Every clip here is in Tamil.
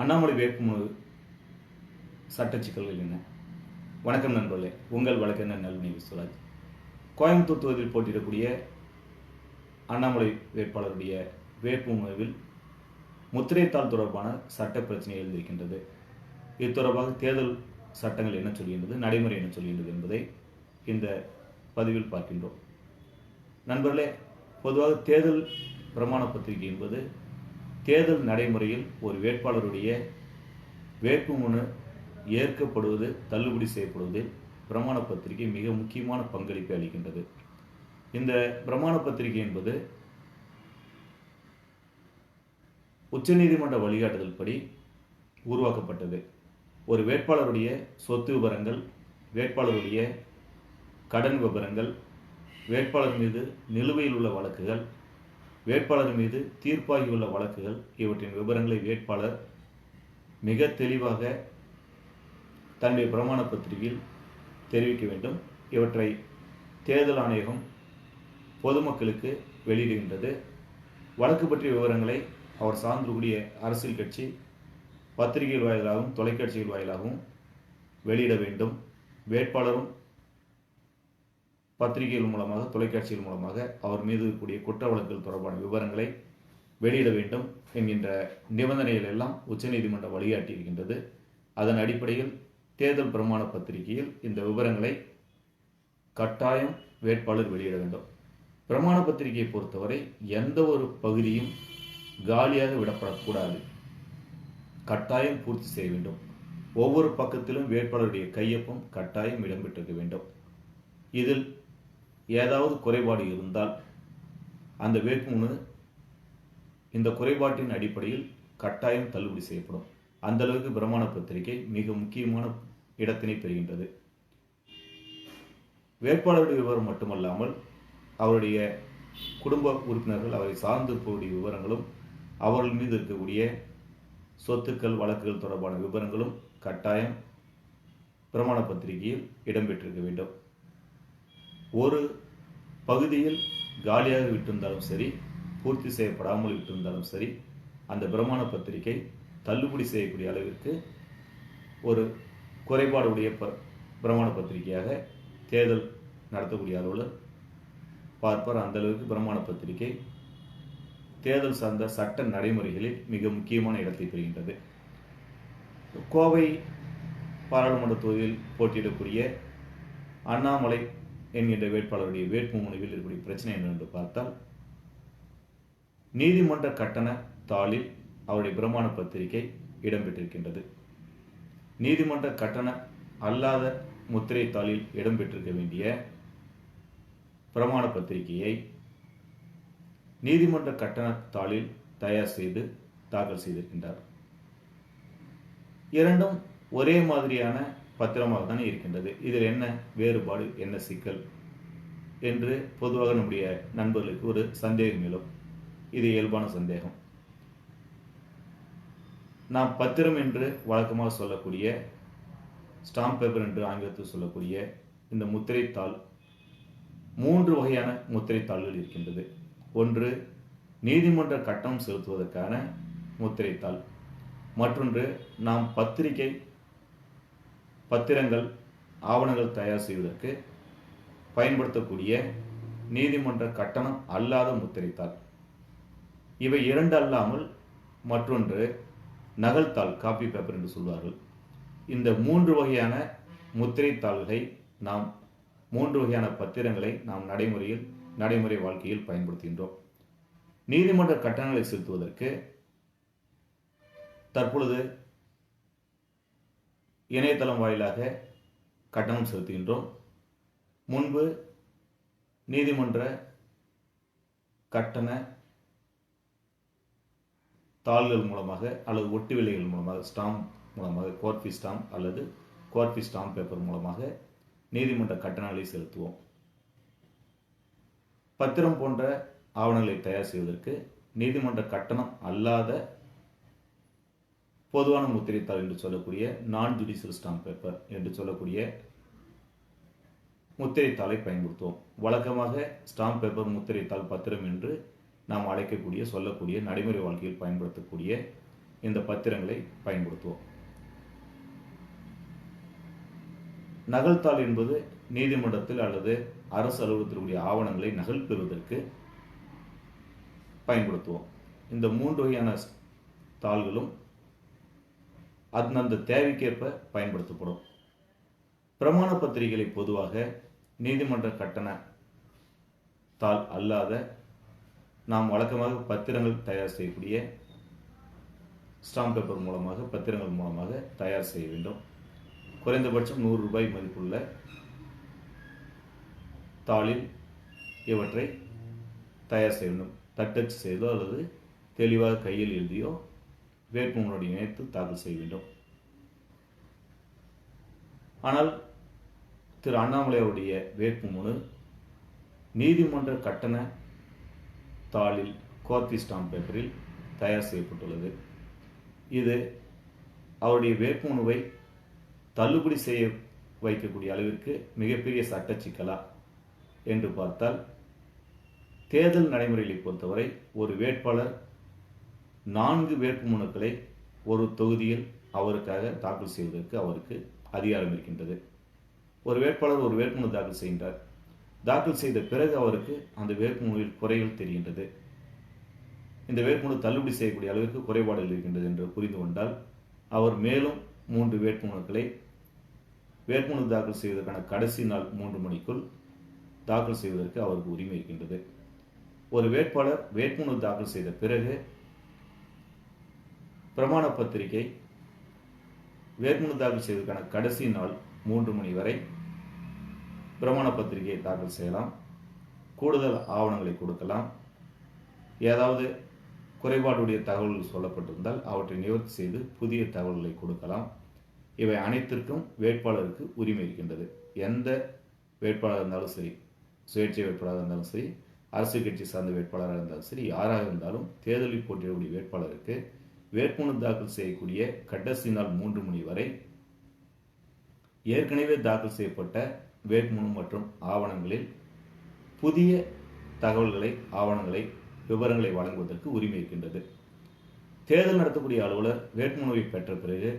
அண்ணாமலை வேட்புமனு சட்ட சிக்கல்கள் என்ன? வணக்கம் நண்பர்களே. உங்கள் வழக்கறிஞர் நல்வினை விஸ்வராஜ். கோயம்புத்தூர் தொகுதியில் போட்டியிடக்கூடிய அண்ணாமலை வேட்பாளருடைய வேட்புமனுவில் முத்திரைத்தாள் தொடர்பான சட்ட பிரச்சனை எழுந்திருக்கின்றது. இது தொடர்பாக தேர்தல் சட்டங்கள் என்ன சொல்கின்றது நடைமுறை என்ன சொல்கின்றது என்பதை இந்த பதிவில் பார்க்கின்றோம். நண்பர்களே பொதுவாக தேர்தல் பிரமாண பத்திரிகை என்பது தேர்தல் நடைமுறையில் ஒரு வேட்பாளருடைய வேட்புமனு ஏற்கப்படுவது தள்ளுபடி செய்யப்படுவதில் பிரமாண பத்திரிகை மிக முக்கியமான பங்களிப்பை அளிக்கின்றது. இந்த பிரமாண பத்திரிகை என்பது உச்சநீதிமன்ற வழிகாட்டுதல் படி உருவாக்கப்பட்டது. ஒரு வேட்பாளருடைய சொத்து விவரங்கள் வேட்பாளருடைய கடன் விவரங்கள் வேட்பாளர் மீது நிலுவையில் உள்ள வழக்குகள் வேட்பாளர் மீது தீர்ப்பாகியுள்ள வழக்குகள் இவற்றின் விவரங்களை வேட்பாளர் மிக தெளிவாக தன்னுடைய பிரமாண பத்திரிகையில் தெரிவிக்க வேண்டும். இவற்றை தேர்தல் ஆணையகம் பொதுமக்களுக்கு வெளியிடுகின்றது. வழக்கு பற்றிய விவரங்களை அவர் சார்ந்திருக்கூடிய அரசியல் கட்சி பத்திரிகைகள் வாயிலாகவும் தொலைக்காட்சிகள் வாயிலாகவும் வெளியிட வேண்டும். வேட்பாளரும் பத்திரிகைகள் மூலமாக தொலைக்காட்சிகள் மூலமாக அவர் மீது இருக்கக்கூடிய குற்ற வழக்குகள் தொடர்பான விவரங்களை வெளியிட வேண்டும் என்கின்ற நிபந்தனைகள் எல்லாம் உச்சநீதிமன்றம் வழிகாட்டியிருக்கின்றது அதன் அடிப்படையில் தேர்தல் பிரமாண பத்திரிகையில் இந்த விவரங்களை கட்டாயம் வேட்பாளர் வெளியிட வேண்டும். பிரமாண பத்திரிகையை பொறுத்தவரை எந்த ஒரு பகுதியும் காலியாக விடப்படக்கூடாது. கட்டாயம் பூர்த்தி செய்ய வேண்டும். ஒவ்வொரு பக்கத்திலும் வேட்பாளருடைய கையொப்பம் கட்டாயம் இடம்பெற்றிருக்க வேண்டும். இதில் ஏதாவது குறைபாடு இருந்தால் அந்த வேட்புமனு இந்த குறைபாட்டின் அடிப்படையில் கட்டாயம் தள்ளுபடி செய்யப்படும். அந்தளவுக்கு பிரமாண பத்திரிகை மிக முக்கியமான இடத்தினை பெறுகின்றது. வேட்பாளருடைய விவரம் மட்டுமல்லாமல் அவருடைய குடும்ப உறுப்பினர்கள் அவரை சார்ந்து விவரங்களும் அவர்கள் மீது இருக்கக்கூடிய சொத்துக்கள் வழக்குகள் தொடர்பான விவரங்களும் கட்டாயம் பிரமாண பத்திரிகையில் இடம்பெற்றிருக்க வேண்டும். ஒரு பகுதியில் காலியாக விட்டிருந்தாலும் சரி பூர்த்தி செய்யப்படாமல் விட்டிருந்தாலும் சரி அந்த பிரமாண பத்திரிகை தள்ளுபடி செய்யக்கூடிய அளவிற்கு ஒரு குறைபாடுடைய ப பிரமாண பத்திரிகையாக தேர்தல் நடத்தக்கூடிய அலுவலர் பார்ப்பார். அந்த அளவுக்கு பிரமாண பத்திரிகை தேர்தல் சார்ந்த சட்ட நடைமுறைகளில் மிக முக்கியமான இடத்தை பெறுகின்றது. கோவை பாராளுமன்ற தொகுதியில் போட்டியிடக்கூடிய அண்ணாமலை என்கின்ற வேட்பாளருடைய வேட்புமனுவில் இருக்கக்கூடிய பிரச்சனை என்னவென்று பார்த்தால் நீதிமன்ற கட்டண தாளில் அவருடைய பிரமாண பத்திரிகை இடம்பெற்றிருக்கின்றது. நீதிமன்ற கட்டண அல்லாத முத்திரை தாளில் இடம்பெற்றிருக்க வேண்டிய பிரமாண பத்திரிகையை நீதிமன்ற கட்டண தாளில் தயார் செய்து தாக்கல் செய்திருக்கின்றார். இரண்டும் ஒரே மாதிரியான பத்திரமாக தானே இருக்கின்றது. இதில் என்ன வேறுபாடு என்ன சிக்கல்? என்று பொதுவாக நம்முடைய நண்பர்களுக்கு ஒரு சந்தேகம் எழும். இது இயல்பான சந்தேகம். நாம் பத்திரம் என்று வழக்கமாக சொல்லக்கூடிய ஸ்டாம்ப் பேப்பர் என்று ஆங்கிலத்தில் சொல்லக்கூடிய இந்த முத்திரைத்தாள் மூன்று வகையான முத்திரைத்தாள்கள் இருக்கின்றது. ஒன்று நீதிமன்ற கட்டணம் செலுத்துவதற்கான முத்திரைத்தாள். மற்றொன்று நாம் பத்திரிகை பத்திரங்கள் ஆவணங்கள் தயார் செய்வதற்கு பயன்படுத்தக்கூடிய நீதிமன்ற கட்டணம் அல்லாத முத்திரைத்தாள். இவை இரண்டு அல்லாமல் மற்றொன்று நகல்தாள் காப்பி பேப்பர் என்று சொல்வார்கள். இந்த மூன்று வகையான முத்திரைத்தாள்களை நாம் மூன்று வகையான பத்திரங்களை நாம் நடைமுறையில் நடைமுறை வாழ்க்கையில் பயன்படுத்துகின்றோம். நீதிமன்ற கட்டணங்களை செலுத்துவதற்கு தற்பொழுது இணையதளம் வாயிலாக கட்டணம் செலுத்துகின்றோம். முன்பு நீதிமன்ற கட்டண தாள்கள் மூலமாக அல்லது ஒட்டு விலைகள் மூலமாக ஸ்டாம்ப் மூலமாக கோர்ஃபி ஸ்டாம்ப் அல்லது கோர்ஃபி ஸ்டாம்ப் பேப்பர் மூலமாக நீதிமன்ற கட்டணங்களை செலுத்துவோம். பத்திரம் போன்ற ஆவணங்களை தயார் செய்வதற்கு நீதிமன்ற கட்டணம் அல்லாத பொதுவான முத்திரைத்தாள் என்று சொல்லக்கூடிய நான் ஜுடிஷியல் ஸ்டாம்ப் பேப்பர் என்று சொல்லக்கூடிய முத்திரைத்தாளை பயன்படுத்துவோம். வழக்கமாக ஸ்டாம்ப் பேப்பர் முத்திரைத்தாள் பத்திரம் என்று நாம் அழைக்கக்கூடிய சொல்லக்கூடிய நடைமுறை வாழ்க்கையில் பயன்படுத்தக்கூடிய இந்த பத்திரங்களை பயன்படுத்துவோம். நகல்தாள் என்பது நீதிமன்றத்தில் அல்லது அரசு அலுவலகத்திற்குரிய ஆவணங்களை நகல் பெறுவதற்கு பயன்படுத்துவோம். இந்த மூன்று வகையான தாள்களும் அந்தந்த தேவைக்கேற்ப பயன்படுத்தப்படும். பிரமாண பத்திரிகைகளை பொதுவாக நீதிமன்ற கட்டண தாள் அல்லாத நாம் வழக்கமாக பத்திரங்கள் தயார் செய்யக்கூடிய ஸ்டாம்ப் பேப்பர் மூலமாக பத்திரங்கள் மூலமாக தயார் செய்ய வேண்டும். குறைந்தபட்சம் நூறு ரூபாய் மதிப்புள்ள தாளில் இவற்றை தயார் செய்ய வேண்டும். தட்டச்சு செய்தோ அல்லது தெளிவாக கையில் எழுதியோ வேட்புமனுடைய இணைத்து தாக்கல் செய்ய வேண்டும். ஆனால் திரு அண்ணாமலை அவருடைய வேட்புமனு நீதிமன்ற கட்டண தாளில் கோர்த்தி ஸ்டாம்ப் பேப்பரில் தயார் செய்யப்பட்டுள்ளது. இது அவருடைய வேட்புமனுவை தள்ளுபடி செய்ய வைக்கக்கூடிய அளவிற்கு மிகப்பெரிய சட்ட சிக்கலா என்று பார்த்தால் தேர்தல் நடைமுறைகளை பொறுத்தவரை ஒரு வேட்பாளர் நான்கு வேட்புமனுக்களை ஒரு தொகுதியில் அவருக்காக தாக்கல் செய்வதற்கு அவருக்கு அதிகாரம் இருக்கின்றது. ஒரு வேட்பாளர் ஒரு வேட்புமனு தாக்கல் செய்கின்றார். தாக்கல் செய்த பிறகு அவருக்கு அந்த வேட்புமனுவில் குறைகள் தெரிகின்றது. இந்த வேட்புமனு தள்ளுபடி செய்யக்கூடிய அளவிற்கு குறைபாடுகள் இருக்கின்றது என்று புரிந்து கொண்டால் அவர் மேலும் மூன்று வேட்புமனுக்களை வேட்புமனு தாக்கல் செய்வதற்கான கடைசி நாள் மூன்று மணிக்குள் தாக்கல் செய்வதற்கு அவருக்கு உரிமை இருக்கின்றது. ஒரு வேட்பாளர் வேட்புமனு தாக்கல் செய்த பிறகு பிரமாண பத்திரிகை வேட்புமனு தாக்கல் செய்வதற்கான கடைசி நாள் மூன்று மணி வரை பிரமாண பத்திரிகையை தாக்கல் செய்யலாம். கூடுதல் ஆவணங்களை கொடுக்கலாம். ஏதாவது குறைபாடுடைய தகவல்கள் சொல்லப்பட்டிருந்தால் அவற்றை நிவர்த்தி செய்து புதிய தகவல்களை கொடுக்கலாம். இவை அனைத்திற்கும் வேட்பாளருக்கு உரிமை இருக்கின்றது. எந்த வேட்பாளர் இருந்தாலும் சரி சுயேட்சை வேட்பாளராக இருந்தாலும் சரி அரசு கட்சி சார்ந்த வேட்பாளராக இருந்தாலும் சரி யாராக இருந்தாலும் தேர்தலில் போட்டியிடக்கூடிய வேட்பாளருக்கு வேட்புமனு தாக்கல் செய்யக்கூடிய கடைசி நாள் மூன்று மணி வரை ஏற்கனவே தாக்கல் செய்யப்பட்ட வேட்புமனு மற்றும் ஆவணங்களில் புதிய தகவல்களை ஆவணங்களை விவரங்களை வழங்குவதற்கு உரிமை இருக்கின்றது. தேர்தல் நடத்தக்கூடிய அலுவலர் வேட்புமனுவை பெற்ற பிறகு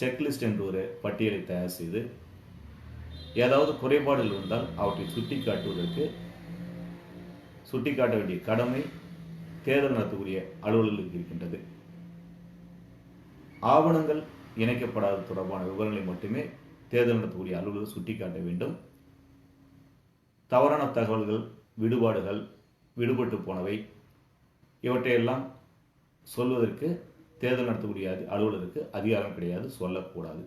செக்லிஸ்ட் என்று ஒரு பட்டியலை தயார் செய்து ஏதாவது குறைபாடுகள் இருந்தால் அவற்றை சுட்டிக்காட்டுவதற்கு சுட்டிக்காட்ட வேண்டிய கடமை தேர்தல் நடத்தக்கூடிய அலுவலர்களுக்கு இருக்கின்றது. ஆவணங்கள் இணைக்கப்படாத தொடர்பான விவரங்களை மட்டுமே தேர்தல் நடத்தக்கூடிய அலுவலர் சுட்டிக்காட்ட வேண்டும். தவறான தகவல்கள் விடுபாடுகள் விடுபட்டு போனவை இவற்றையெல்லாம் சொல்வதற்கு தேர்தல் நடத்தக்கூடிய அலுவலருக்கு அதிகாரம் கிடையாது சொல்லக்கூடாது.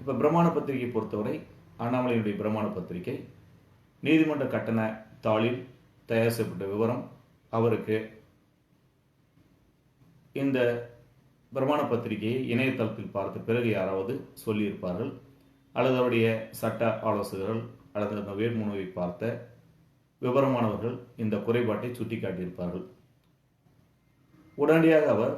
இப்போ பிரமாண பத்திரிகை பொறுத்தவரை அண்ணாமலையினுடைய பிரமாண பத்திரிகை நீதிமன்ற கட்டண தாளில் தயார் செய்யப்பட்ட விவரம் அவருக்கு இந்த பிரமாண பத்திரிகையை இணையதளத்தில் பார்த்த பிறகு யாராவது சொல்லியிருப்பார்கள் அல்லது அவருடைய சட்ட ஆலோசகர்கள் அல்லது அந்த வேட்புமனுவை பார்த்த விவரமானவர்கள் இந்த குறைபாட்டை சுட்டிக்காட்டியிருப்பார்கள். உடனடியாக அவர்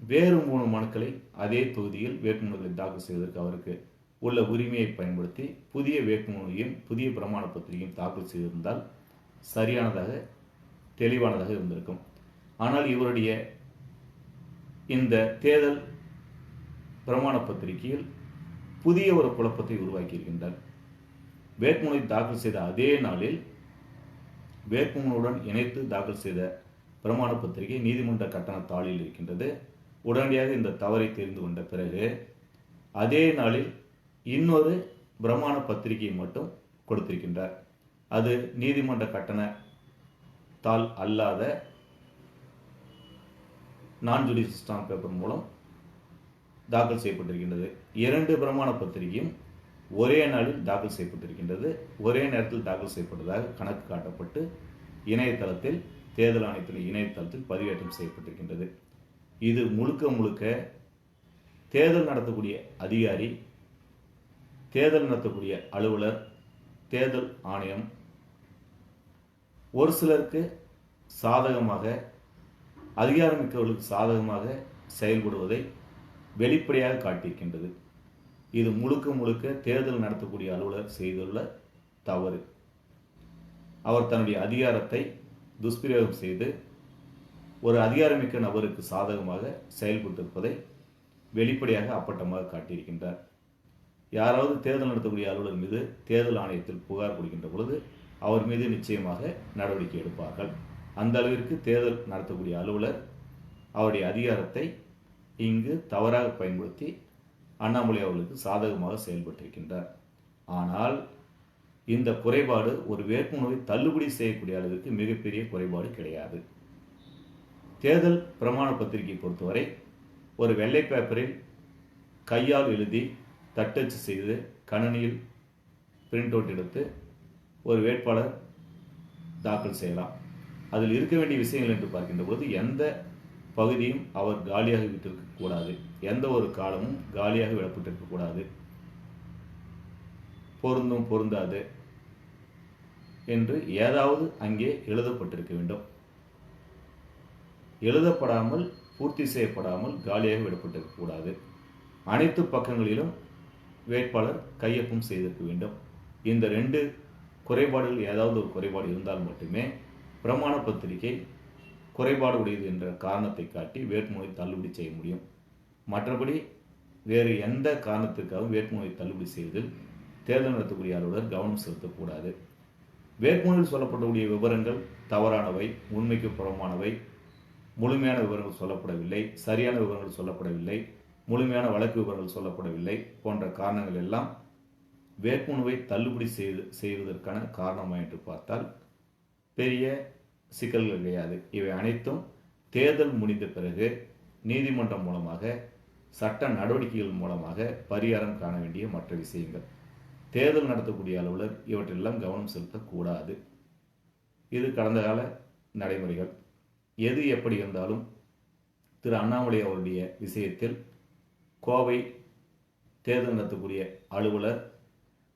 வேறு மூணு மனுக்களை அதே தொகுதியில் வேட்புமனுக்களை தாக்கல் செய்வதற்கு அவருக்கு உள்ள உரிமையை பயன்படுத்தி புதிய வேட்புமனுவையும் புதிய பிரமாண பத்திரிகையும் தாக்கல் செய்திருந்தால் சரியானதாக தெளிவானதாக இருந்திருக்கும். ஆனால் இவருடைய இந்த தேர்தல் பிரமாண பத்திரிகையில் புதிய ஒரு குழப்பத்தை உருவாக்கியிருக்கின்றார். வேட்புமனை தாக்கல் செய்த அதே நாளில் வேட்புமனுடன் இணைத்து தாக்கல் செய்த பிரமாண பத்திரிகை நீதிமன்ற கட்டண தாளில் இருக்கின்றது. உடனடியாக இந்த தவறை தெரிந்து கொண்ட பிறகு அதே நாளில் இன்னொரு பிரமாண பத்திரிகையை மட்டும் கொடுத்திருக்கின்றார். அது நீதிமன்ற கட்டண தாள் அல்லாத நான் ஜுடிஷியல் ஸ்டாம்ப் பேப்பர் மூலம் தாக்கல் செய்யப்பட்டிருக்கின்றது. இரண்டு பிரமாண பத்திரிகையும் ஒரே நாளில் தாக்கல் செய்யப்பட்டிருக்கின்றது. ஒரே நேரத்தில் தாக்கல் செய்யப்பட்டதாக கணக்கு காட்டப்பட்டு இணையதளத்தில் தேர்தல் ஆணையத்தின் இணையதளத்தில் பதிவேற்றம் செய்யப்பட்டிருக்கின்றது. இது முழுக்க முழுக்க தேர்தல் நடத்தக்கூடிய அதிகாரி தேர்தல் நடத்தக்கூடிய அலுவலர் தேர்தல் ஆணையம் ஒரு சிலருக்கு சாதகமாக அதிகாரமிக்கவர்களுக்கு சாதகமாக செயல்படுவதை வெளிப்படையாக காட்டியிருக்கின்றது. இது முழுக்க முழுக்க தேர்தல் நடத்தக்கூடிய அலுவலர் செய்துள்ள தவறு. அவர் தன்னுடைய அதிகாரத்தை துஷ்பிரயோகம் செய்து ஒரு அதிகாரமிக்க நபருக்கு சாதகமாக செயல்பட்டிருப்பதை வெளிப்படையாக அப்பட்டமாக காட்டியிருக்கின்றார். யாராவது தேர்தல் நடத்தக்கூடிய அலுவலர் மீது தேர்தல் ஆணையத்தில் புகார் கொடுக்கின்ற பொழுது அவர் மீது நிச்சயமாக நடவடிக்கை எடுப்பார்கள். அந்த அளவிற்கு தேர்தல் நடத்தக்கூடிய அலுவலர் அவருடைய அதிகாரத்தை இங்கு தவறாக பயன்படுத்தி அண்ணாமலை அவர்களுக்கு சாதகமாக செயல்பட்டிருக்கின்றார். ஆனால் இந்த குறைபாடு ஒரு வேட்புமனுவை தள்ளுபடி செய்யக்கூடிய அளவிற்கு மிகப்பெரிய குறைபாடு கிடையாது. தேர்தல் பிரமாண பத்திரிகை பொறுத்தவரை ஒரு வெள்ளை பேப்பரில் கையால் எழுதி தட்டச்சு செய்து கணனியில் பிரிண்ட் அவுட் எடுத்து ஒரு வேட்பாளர் தாக்கல் செய்யலாம். அதில் இருக்க வேண்டிய விஷயங்கள் என்று பார்க்கின்ற பொழுது எந்த பகுதியும் அவர் காலியாக விட்டிருக்க கூடாது. எந்த ஒரு காலமும் காலியாக விடப்பட்டிருக்க கூடாது. பொருந்தும் பொருந்தாது என்று ஏதாவது அங்கே எழுதப்பட்டிருக்க வேண்டும். எழுதப்படாமல் பூர்த்தி செய்யப்படாமல் காலியாக விடப்பட்டிருக்க கூடாது. அனைத்து பக்கங்களிலும் வேட்பாளர் கையொப்பம் செய்திருக்க வேண்டும். இந்த ரெண்டு குறைபாடுகள் ஏதாவது ஒரு குறைபாடு இருந்தால் மட்டுமே பிரமாண பத்திரிகை குறைபாடு உடையது என்ற காரணத்தை காட்டி வேட்புமனை தள்ளுபடி செய்ய முடியும். மற்றபடி வேறு எந்த காரணத்திற்காகவும் வேட்புமனை தள்ளுபடி செய்வதில் தேர்தல் நடத்தக்கூடிய அலுவலர் கவனம் செலுத்தக்கூடாது. வேட்புமனையில் சொல்லப்படக்கூடிய விவரங்கள் தவறானவை உண்மைக்கு புறமானவை முழுமையான விவரங்கள் சொல்லப்படவில்லை சரியான விவரங்கள் சொல்லப்படவில்லை முழுமையான வழக்கு விவரங்கள் சொல்லப்படவில்லை போன்ற காரணங்கள் எல்லாம் வேட்புமனுவை தள்ளுபடி செய்து செய்வதற்கான காரணமா என்று பார்த்தால் பெரிய சிக்கல்கள் கிடையாது. இவை அனைத்தும் தேர்தல் முடிந்த பிறகு நீதிமன்றம் மூலமாக சட்ட நடவடிக்கைகள் மூலமாக பரிகாரம் காண வேண்டிய மற்ற விஷயங்கள். தேர்தல் நடத்தக்கூடிய அலுவலர் இவற்றெல்லாம் கவனம் செலுத்தக்கூடாது. இது கடந்த கால நடைமுறைகள். எது எப்படி இருந்தாலும் திரு அண்ணாமலை அவருடைய விஷயத்தில் கோவை தேர்தல் நடத்தக்கூடிய அலுவலர்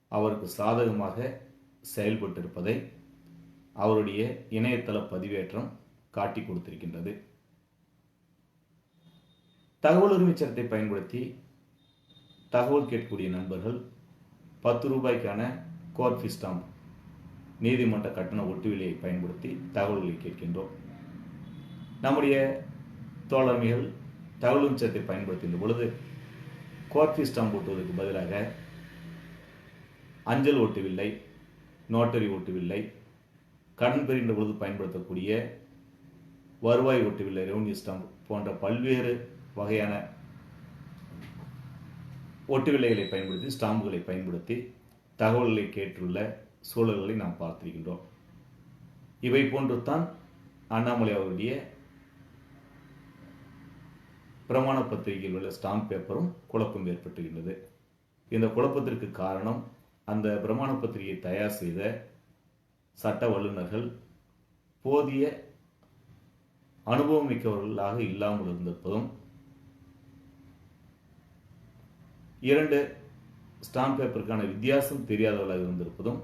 அவருக்கு சாதகமாக செயல்பட்டிருப்பதை அவருடைய இணையதள பதிவேற்றம் காட்டி கொடுத்திருக்கின்றது. தகவல் உரிமை சட்டத்தை பயன்படுத்தி தகவல் கேட்கக்கூடிய நண்பர்கள் பத்து ரூபாய்க்கான கோர்ட் ஸ்டாம்ப் நீதிமன்ற கட்டண ஒட்டு விலையை பயன்படுத்தி தகவல்களை கேட்கின்றோம். நம்முடைய தோழமைகள் தகவல் உச்சத்தை பயன்படுத்துகின்ற பொழுது கோர்ட் ஸ்டாம்ப் ஓட்டுவதற்கு பதிலாக அஞ்சல் ஓட்டுவில்லை நோட்டரி ஓட்டுவில்லை கடன் பெறுகின்ற பொழுது பயன்படுத்தக்கூடிய வருவாய் ஓட்டுவில்லை ரெவன்யூ ஸ்டாம்ப் போன்ற பல்வேறு வகையான ஒட்டுவில்லைகளை பயன்படுத்தி ஸ்டாம்புகளை பயன்படுத்தி தகவல்களை கேட்டுள்ள சூழல்களை நாம் பார்த்திருக்கின்றோம். இவை போன்று தான் அண்ணாமலை அவருடைய பிரமாண பத்திரிகையில் உள்ள ஸ்டாம்ப் பேப்பரும் குழப்பம் ஏற்பட்டுகின்றது. இந்த குழப்பத்திற்கு காரணம் அந்த பிரமாண பத்திரிகை தயார் செய்த சட்ட வல்லுநர்கள் போதிய அனுபவம் மிக்கவர்களாக இல்லாமல் இருந்திருப்பதும் இரண்டு ஸ்டாம்ப் பேப்பருக்கான வித்தியாசம் தெரியாதவர்களாக இருந்திருப்பதும்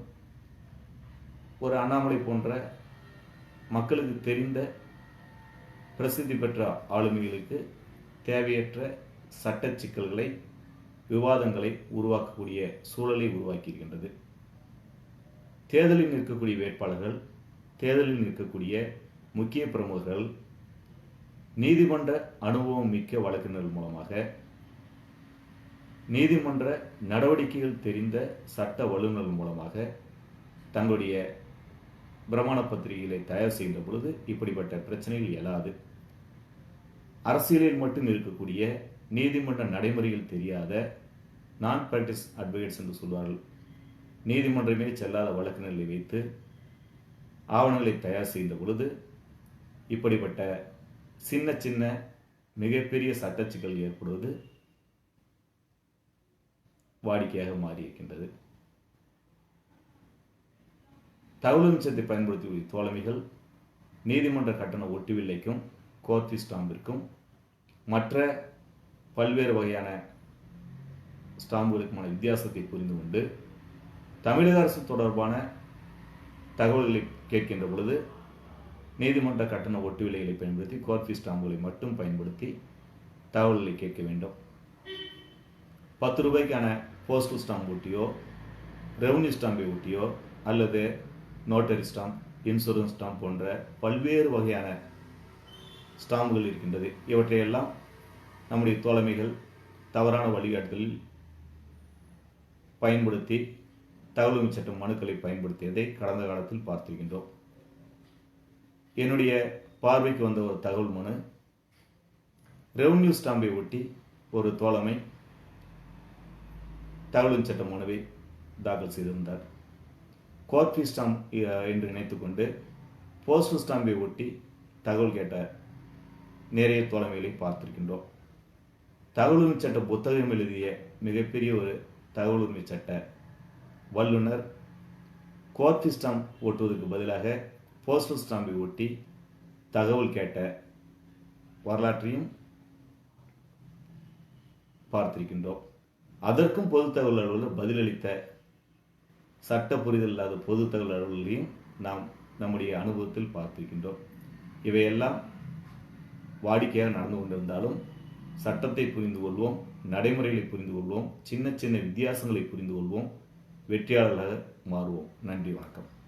ஒரு அண்ணாமலை போன்ற மக்களுக்கு தெரிந்த பிரசித்தி பெற்ற ஆளுமைகளுக்கு தேவையற்ற சட்ட சிக்கல்களை விவாதங்களை உருவாக்கக்கூடிய சூழலை உருவாக்கியிருக்கின்றது. தேர்தலில் நிற்கக்கூடிய வேட்பாளர்கள் தேர்தலில் நிற்கக்கூடிய முக்கிய பிரமுகர்கள் நீதிமன்ற அனுபவம் மிக்க வழக்கினர்கள் மூலமாக நீதிமன்ற நடவடிக்கைகள் தெரிந்த சட்ட வல்லுநர்கள் மூலமாக தங்களுடைய பிரமாண பத்திரிகைகளை தயார் செய்கின்ற பொழுது இப்படிப்பட்ட பிரச்சனைகள் எழாது. அரசியலில் மட்டும் இருக்கக்கூடிய நீதிமன்ற நடைமுறைகள் தெரியாத நான் பிராக்டிஸ் அட்வொகேட்ஸ் என்று சொல்வார்கள். நீதிமன்றமே செல்லாத வழக்கினர்களை வைத்து ஆவணங்களை தயார் செய்த பொழுது இப்படிப்பட்ட சின்ன சின்ன மிகப்பெரிய சட்ட சிக்கல் ஏற்படுவது வாடிக்கையாக மாறியிருக்கின்றது. தகவல் மிச்சத்தை பயன்படுத்திய தோழமைகள் நீதிமன்ற கட்டண ஒட்டுவில்லைக்கும் கோர்த்தி ஸ்டாம்பிற்கும் மற்ற பல்வேறு வகையான ஸ்டாம்புகளுக்குமான வித்தியாசத்தை புரிந்து கொண்டு தமிழக அரசு தொடர்பான தகவல்களை கேட்கின்ற பொழுது நீதிமன்ற கட்டண ஒட்டு விலைகளை பயன்படுத்தி கோர்ஃபி ஸ்டாம்புகளை மட்டும் பயன்படுத்தி தகவல்களை கேட்க வேண்டும். பத்து ரூபாய்க்கான போஸ்டல் ஸ்டாம்ப் ஒட்டியோ ரெவன்யூ ஸ்டாம்பை ஒட்டியோ அல்லது நோட்டரி ஸ்டாம்ப் இன்சூரன்ஸ் ஸ்டாம்ப் போன்ற பல்வேறு வகையான ஸ்டாம்புகள் இருக்கின்றது. இவற்றையெல்லாம் நம்முடைய தோழமைகள் தவறான வழிகாட்டுதலில் பயன்படுத்தி தகவல் சட்டம் மனுக்களை பயன்படுத்தியதை கடந்த காலத்தில் பார்த்திருக்கின்றோம். என்னுடைய பார்வைக்கு வந்த ஒரு தகவல் மனு ரெவன்யூ ஸ்டாம்பை ஒட்டி ஒரு தோழமை தகவல் சட்ட மனுவை தாக்கல் செய்திருந்தார். கோர்பி ஸ்டாம்ப் என்று நினைத்துக்கொண்டு போஸ்டல் ஸ்டாம்பை ஒட்டி தகவல் கேட்ட நிறைய தோழமைகளை பார்த்திருக்கின்றோம். தகவல் உரிமை சட்ட புத்தகம் எழுதிய மிகப்பெரிய ஒரு தகவல் உரிமை சட்ட வல்லுனர் கோர்பி ஸ்டாம்ப் ஓட்டுவதற்கு பதிலாக போஸ்டல் ஸ்டாம்பை ஒட்டி தகவல் கேட்ட வரலாற்றையும் பார்த்திருக்கின்றோம். அதற்கும் பொது தகவல் அலுவலர் பதிலளித்த சட்ட புரிதல் இல்லாத பொது தகவல் அலுவலர்களையும் நாம் நம்முடைய அனுபவத்தில் பார்த்திருக்கின்றோம். இவையெல்லாம் வாடிக்கையாக நடந்து கொண்டிருந்தாலும் சட்டத்தை புரிந்து கொள்வோம் நடைமுறைகளை புரிந்து கொள்வோம் சின்ன சின்ன வித்தியாசங்களை புரிந்து கொள்வோம். வெற்றியாளர்களாக மாறுவோம். நன்றி வணக்கம்.